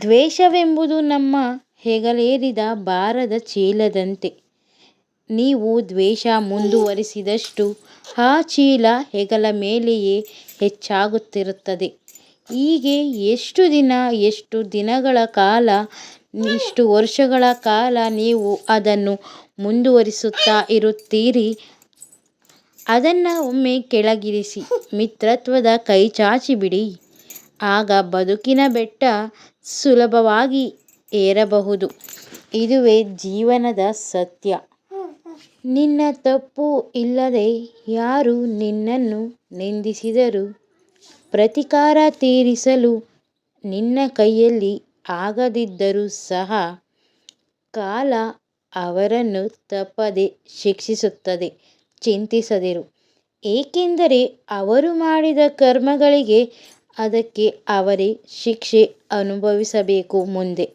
ದ್ವೇಷವೆಂಬುದು ನಮ್ಮ ಹೆಗಲೇರಿದ ಭಾರದ ಚೀಲದಂತೆ. ನೀವು ದ್ವೇಷ ಮುಂದುವರಿಸಿದಷ್ಟು ಆ ಚೀಲ ಹೆಗಲ ಮೇಲೆಯೇ ಹೆಚ್ಚಾಗುತ್ತಿರುತ್ತದೆ. ಹೀಗೆ ಎಷ್ಟು ದಿನ, ಎಷ್ಟು ದಿನಗಳ ಕಾಲ, ಎಷ್ಟು ವರ್ಷಗಳ ಕಾಲ ನೀವು ಅದನ್ನು ಮುಂದುವರಿಸುತ್ತಾ ಇರುತ್ತೀರಿ. ಅದನ್ನ ಒಮ್ಮೆ ಕೆಳಗಿರಿಸಿ ಮಿತ್ರತ್ವದ ಕೈಚಾಚಿಬಿಡಿ. ಆಗ ಬದುಕಿನ ಬೆಟ್ಟ ಸುಲಭವಾಗಿ ಏರಬಹುದು. ಇದುವೇ ಜೀವನದ ಸತ್ಯ. ನಿನ್ನ ತಪ್ಪು ಇಲ್ಲದೆ ಯಾರು ನಿನ್ನನ್ನು ನಿಂದಿಸಿದರೂ ಪ್ರತಿಕಾರ ತೀರಿಸಲು ನಿನ್ನ ಕೈಯಲ್ಲಿ ಆಗದಿದ್ದರೂ ಸಹ ಕಾಲ ಅವರನ್ನು ತಪ್ಪದೆ ಶಿಕ್ಷಿಸುತ್ತದೆ. ಚಿಂತಿಸದಿರು. ಏಕೆಂದರೆ ಅವರು ಮಾಡಿದ ಕರ್ಮಗಳಿಗೆ ಅದಕ್ಕೆ ಅವರೇ ಶಿಕ್ಷೆ ಅನುಭವಿಸಬೇಕು ಮುಂದೆ.